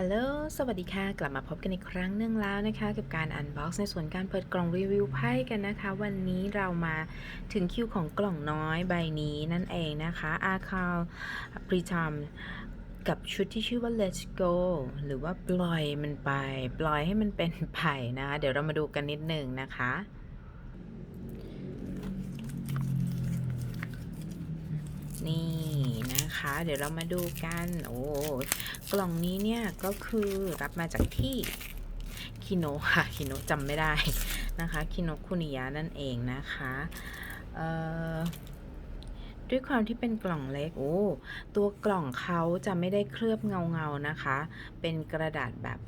ฮัลโหล สวัสดีค่ะ กลับมาพบกันอีกครั้งหนึ่งแล้วนะคะ กับการอันบ็อกซ์ในส่วนการเปิดกล่องรีวิวไพ่กันนะคะ วันนี้เรามาถึงคิวของกล่องน้อยใบนี้นั่นเองนะคะ อาคาลปริทามกับชุดที่ชื่อว่า Let's Go หรือว่าปล่อยมันไป ปล่อยให้มันเป็นไปนะคะ เดี๋ยวเรามาดูกันนิดหนึ่งนะคะนี่ นะคะ เดี๋ยวเรามาดูกัน โอ้กล่องนี้เนี่ยก็คือรับมาจากที่คิโนค่ะคิโนจำไม่ได้นะคะคิโนคุนิยะนั่นเองนะคะด้วยความที่เป็นกล่องเล็ก โอ้ ตัวกล่องเขาจะไม่ได้เคลือบเงาเงาๆนะคะ เป็นกระดาษแบบ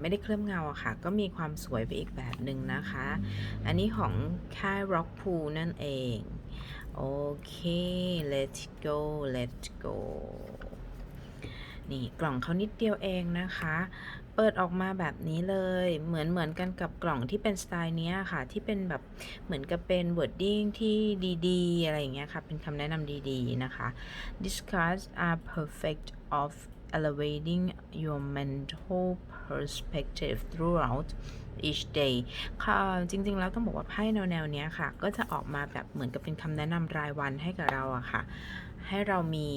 ไม่ได้เคลือบเงาอะค่ะ ก็มีความสวยไปอีกแบบหนึ่งนะคะ อันนี้ของค่าย Rock Pool นั่นเอง โอเค let's go let's go นี่กล่องเขานิดเดียวเองนะคะ เปิดออกมาแบบนี้เลย เหมือนเหมือนกันกับกล่องที่เป็นสไตล์เนี้ยค่ะ ที่เป็นแบบเหมือนกับเป็น wording ที่ดีๆ อะไรอย่างเงี้ยค่ะ เป็นคำแนะนำดีๆ นะคะ Discuss are perfect of elevating your mental perspective throughout each day ค่ะจริง ๆ แล้วต้องบอกว่าไพ่แนวๆเนี้ยค่ะ ก็จะออกมาแบบเหมือนกับเป็นคำแนะนำรายวันให้กับเราอะค่ะ ให้เรามี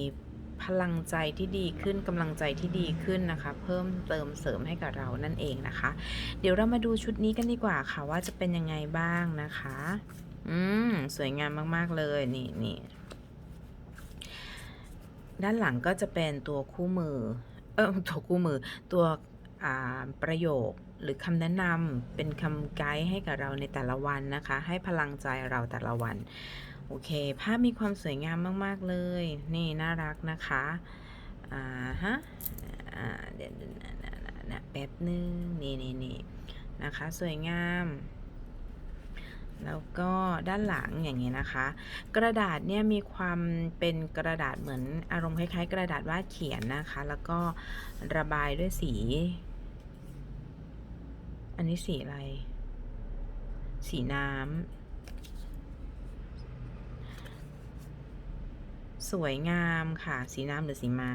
พลังใจที่ดีขึ้นกำลังใจที่ดีขึ้นนะคะ เพิ่มเติมเสริมให้กับเรานั่นเองนะคะ เดี๋ยวเรามาดูชุดนี้กันดีกว่าค่ะ ว่าจะเป็นยังไงบ้างนะคะ อืม สวยงามมาก ๆ เลย นี่นี่ ด้านหลังก็จะเป็นตัวคู่มือ เออตัวคู่มือ ตัวอ่าประโยคหรือคำแนะนำเป็นคำไกด์ให้กับเราในแต่ละวันนะคะ ให้พลังใจเราแต่ละวัน โอเค ภาพมีความสวยงามมาก ๆ เลย นี่น่ารักนะคะ อ่าฮะอ่าเดี๋ยวนะแป๊บนึง นี่นี่นี่นะคะ สวยงาม แล้วก็ด้านหลังอย่างนี้นะคะ กระดาษเนี่ยมีความเป็นกระดาษเหมือนอารมณ์คล้ายๆ กระดาษวาดเขียนนะคะ แล้วก็ระบายด้วยสี อันนี้สีอะไร สีน้ำสวยงามค่ะ สีน้ำหรือสีไม้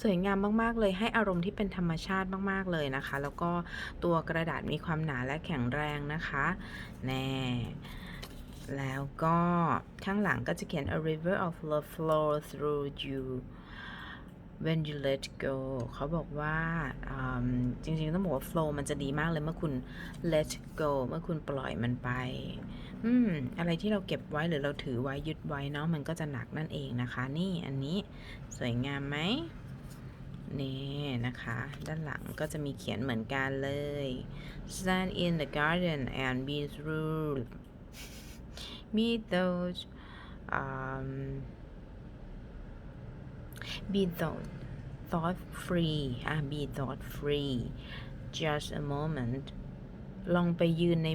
สวยงามมากๆ เลยให้อารมณ์ที่เป็นธรรมชาติมากๆเลยนะคะ แล้วก็ตัวกระดาษมีความหนาและแข็งแรงนะคะแน่แล้วก็ข้างหลังก็จะเขียน a river of love flow through you when you let go เขาบอกว่าจริงๆ ต้องบอกว่า flow มันจะดีมากเลยเมื่อคุณ let go เมื่อคุณปล่อยมันไป อืม อะไรที่เราเก็บไว้หรือเราถือไว้ยึดไว้เนาะมันก็จะหนักนั่นเองนะคะ นี่อันนี้สวยงามไหม นี่นะคะ ด้านหลังก็จะมีเขียนเหมือนกันเลย stand in the garden and be through meet those um be thought thought free อะ be thought free just a moment ลองไปยืนใน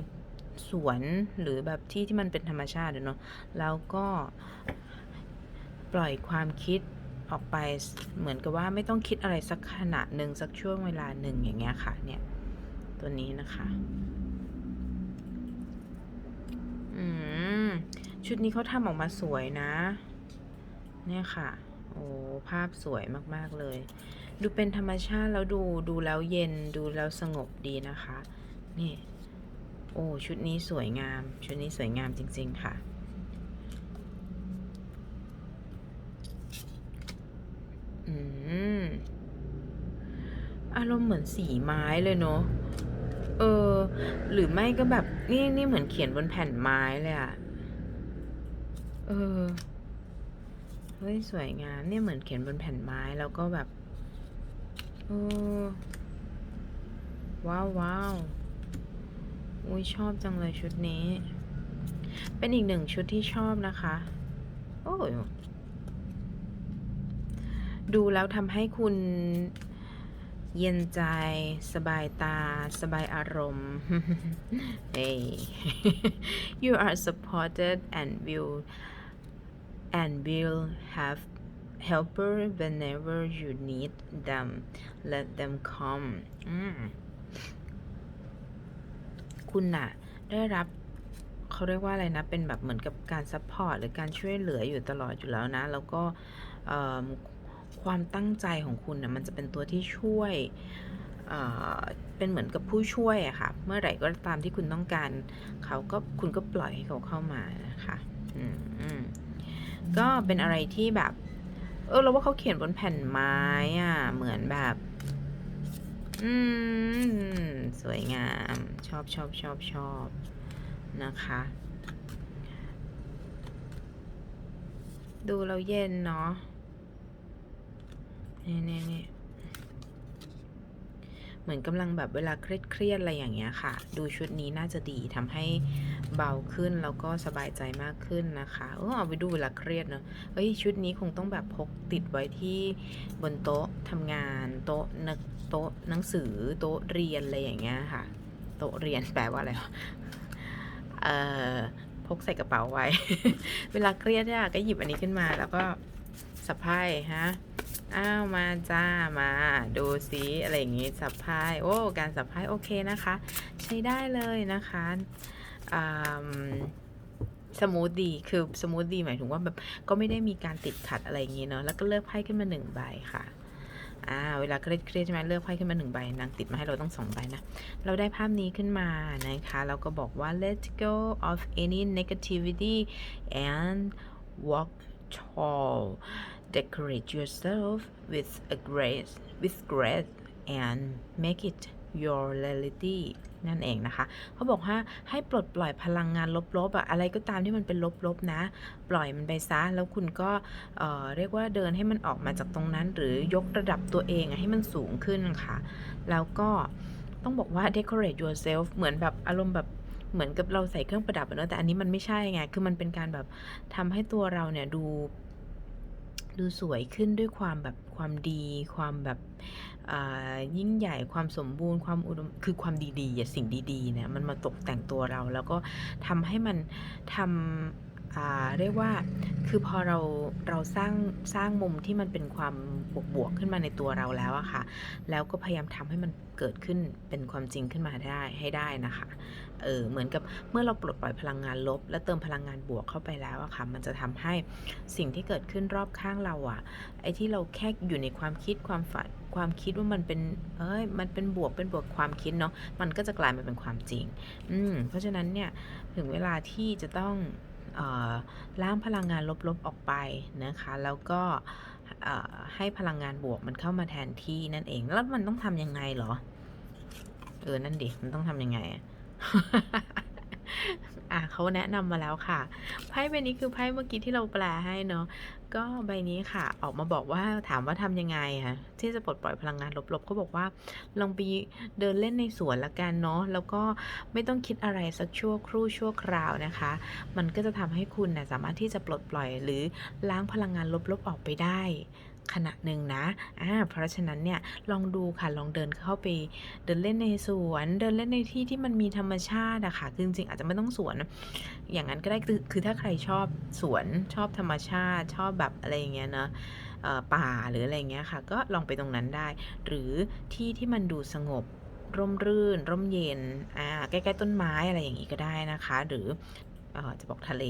สวนหรือแบบที่ที่มันเป็นธรรมชาติเนาะแล้วก็ปล่อยความคิด ออกไปเหมือนกับว่าไม่ต้องคิดอะไรสักขณะหนึ่งสักช่วงเวลาหนึ่งอย่างเงี้ยค่ะเนี่ยตัวนี้นะคะอืมชุดนี้เขาทำออกมาสวยนะ เนี่ยค่ะ โอ้ภาพสวยมากๆเลย ดูเป็นธรรมชาติแล้วดูดูแล้วเย็นดูแล้วสงบดีนะคะ นี่ โอ้ชุดนี้สวยงาม ชุดนี้สวยงามจริง ๆ ค่ะ อารมณ์เหมือนสีไม้เลยเนาะ เออ หรือไม่ก็แบบ นี่นี่เหมือนเขียนบนแผ่นไม้เลยอะเออ เฮ้ยสวยงามเนี่ยเหมือนเขียนบนแผ่นไม้แล้วก็แบบเออว้าวว้าวอุ้ยชอบจังเลยชุดนี้ เป็นอีกหนึ่งชุดที่ชอบนะคะ โอ้ย ดูแล้วทำให้คุณเย็นใจสบายตา สบายอารมณ์ hey you are supported and will and will have helper whenever you need them let them come คุณน่ะ ได้รับเขาเรียกว่าอะไรนะ เป็นแบบเหมือนกับการซัพพอร์ตหรือการช่วยเหลืออยู่ตลอดอยู่แล้วนะ แล้วก็ ความตั้งใจของคุณนะมันจะเป็นตัวที่ช่วยเอ่อเป็นเหมือนกับผู้ช่วยอะค่ะ เมื่อไหร่ก็ตามที่คุณต้องการเขาก็คุณก็ปล่อยให้เขาเข้ามานะคะอืมอืมก็เป็นอะไรที่แบบ เออเราว่าเขาเขียนบนแผ่นไม้อะเหมือนแบบ อืม สวยงาม ชอบชอบชอบชอบนะคะ ดูเราเย็นเนาะ นี่นี่นี่เหมือนกำลังแบบเวลาเครียดเครียดๆอะไรอย่างเงี้ยค่ะ ดูชุดนี้น่าจะดีทำให้เบาขึ้นแล้วก็สบายใจมากขึ้นนะคะเออเอาไปดูเวลาเครียดเนอะเฮ้ยชุดนี้คงต้องแบบพกติดไว้ที่บนโต๊ะทำงาน โต๊ะนักโต๊ะหนังสือโต๊ะเรียนอะไรอย่างเงี้ยค่ะ โต๊ะเรียนแปลว่าอะไรเอ่อพกใส่กระเป๋าไว้ เวลาเครียดเนี่ยก็หยิบอันนี้ขึ้นมาแล้วก็สะพายฮะ อ้าวมาจ้ามาดูซิอะไรอย่างงี้สับพายโอ้การสับพายโอเคนะคะ ใช้ได้เลยนะคะอ่าสมูทดีคือสมูทดีหมายถึงว่าแบบก็ไม่ได้มีการติดขัดอะไรอย่างงี้เนาะแล้วก็เลือกไพ่ขึ้นมาหนึ่งใบค่ะอ่าเวลาเครียดเครียดใช่ไหมเลือกไพ่ขึ้นมาหนึ่งใบนางติดมาให้เราต้องสองใบนะ เราได้ภาพนี้ขึ้นมานะคะเราก็บอกว่า let go of any negativity and walk tall decorate yourself with a grace with grace and make it your reality นั่นเองนะคะ เขาบอกว่าให้ปลดปล่อยพลังงานลบๆอะอะไรก็ตามที่มันเป็นลบๆนะ ปล่อยมันไปซะ แล้วคุณก็เอ่อเรียกว่าเดินให้มันออกมาจากตรงนั้น หรือยกระดับตัวเองอะให้มันสูงขึ้นค่ะ แล้วก็ต้องบอกว่า decorate yourself เหมือนแบบอารมณ์แบบเหมือนกับเราใส่เครื่องประดับเนอะแต่อันนี้มันไม่ใช่ไง คือมันเป็นการแบบทำให้ตัวเราเนี่ยดู ดูสวยขึ้นด้วยความแบบความดี ความแบบอ่ายิ่งใหญ่ความสมบูรณ์ความอุดมคือความดีๆอะสิ่งดีๆเนี่ยมันมาตกแต่งตัวเรา แล้วก็ทำให้มันทำอ่า เรียกว่าคือพอเราเราสร้างสร้างมุมที่มันเป็นความบวกๆขึ้นมาในตัวเราแล้วอะค่ะ แล้วก็พยายามทำให้มันเกิดขึ้นเป็นความจริงขึ้นมาได้ให้ได้นะคะเออเหมือนกับเมื่อเราปลดปล่อยพลังงานลบ และเติมพลังงานบวกเข้าไปแล้วอะค่ะ มันจะทำให้สิ่งที่เกิดขึ้นรอบข้างเราอะไอ้ที่เราแค่อยู่ในความคิดความฝันความคิดว่ามันเป็น เอ้ย มันเป็นบวก เป็นบวกความคิดเนาะ มันก็จะกลายมาเป็นความจริง อืม เพราะฉะนั้นเนี่ย ถึงเวลาที่จะต้อง ล้างพลังงานลบๆออกไปนะคะ แล้วก็ให้พลังงานบวกมันเข้ามาแทนที่นั่นเอง แล้วมันต้องทำยังไงเหรอ เออ นั่นดิ มันต้องทำยังไงอะ อะเขาแนะนำมาแล้วค่ะ ไพ่ใบนี้คือไพ่เมื่อกี้ที่เราแปลให้เนาะ ก็ใบนี้ค่ะ ออกมาบอกว่าถามว่าทำยังไงคะที่จะปลดปล่อยพลังงานลบๆเขาบอกว่า ลองไปเดินเล่นในสวนละกันเนาะ แล้วก็ไม่ต้องคิดอะไรสักชั่วครู่ชั่วคราวนะคะ มันก็จะทำให้คุณนะสามารถที่จะปลดปล่อยหรือล้างพลังงานลบๆออกไปได้ ขณะหนึ่งนะอ่าเพราะฉะนั้นเนี่ยลองดูค่ะลองเดินเข้าไป เดินเล่นในสวนเดินเล่นในที่ที่มันมีธรรมชาติอะค่ะคือจริงๆอาจจะไม่ต้องสวน อย่างนั้นก็ได้คือคือถ้าใครชอบสวนชอบธรรมชาติชอบแบบอะไรอย่างเงี้ยเนอะอ่อป่าหรืออะไรเงี้ยค่ะ ก็ลองไปตรงนั้นได้ หรือที่ที่มันดูสงบร่มรื่น ร่มเย็นอ่าใกล้ ๆ ต้นไม้อะไรอย่างงี้ก็ได้นะคะ หรือ จะบอกทะเล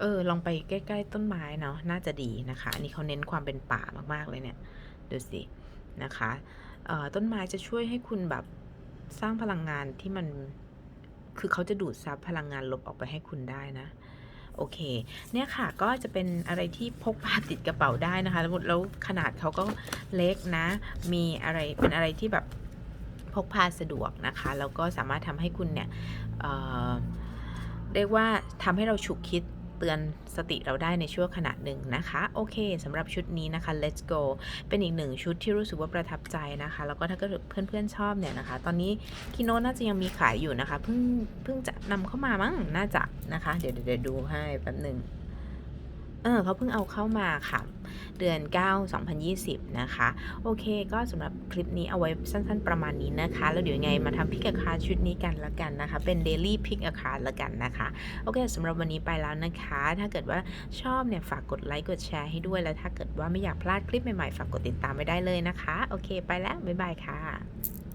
เออ ลองไปใกล้ ๆ ต้นไม้เนาะ น่าจะดีนะคะ อันนี้เขาเน้นความเป็นป่ามากๆเลยเนี่ย ดูสิ นะคะต้นไม้จะช่วยให้คุณแบบสร้างพลังงานที่มัน คือเขาจะดูดซับพลังงานลบออกไปให้คุณได้นะ โอเค เนี่ยค่ะ ก็จะเป็นอะไรที่พกพาติดกระเป๋าได้นะคะ แล้วแล้วขนาดเขาก็เล็กนะ มีอะไร เป็นอะไรที่แบบพกพาสะดวกนะคะ แล้วก็สามารถทำให้คุณเนี่ยเเรียกว่าทำให้เราฉุกคิดเตือนสติเราได้ในช่วงขณะหนึ่งนะคะ โอเคสำหรับชุดนี้นะคะ let's go เป็นอีกหนึ่งชุดที่รู้สึกว่าประทับใจนะคะ แล้วก็ถ้าเกิดเพื่อนๆชอบเนี่ยนะคะ ตอนนี้คิโนน่าจะยังมีขายอยู่นะคะเพิ่งเพิ่งจะนำเข้ามามั้งน่าจะนะคะ เดี๋ยวเดี๋ยวดูให้แป๊บหนึ่ง เออเขาเพิ่งเอาเข้ามาค่ะ เดือน 9 2020 นะคะ โอเค ก็สำหรับคลิปนี้เอาไว้สั้นๆประมาณนี้นะคะ แล้วเดี๋ยวยังไงมาทำพิกอาคาชุดนี้กันละกันนะคะ เป็น daily pick a card ละกันนะคะ โอเคสำหรับวันนี้ไปแล้วนะคะ ถ้าเกิดว่าชอบเนี่ย ฝากกดไลค์กดแชร์ให้ด้วย แล้วถ้าเกิดว่าไม่อยากพลาดคลิปใหม่ๆ ฝากกดติดตามไว้ได้เลยนะคะ โอเค ไปแล้ว บ๊ายบายค่ะ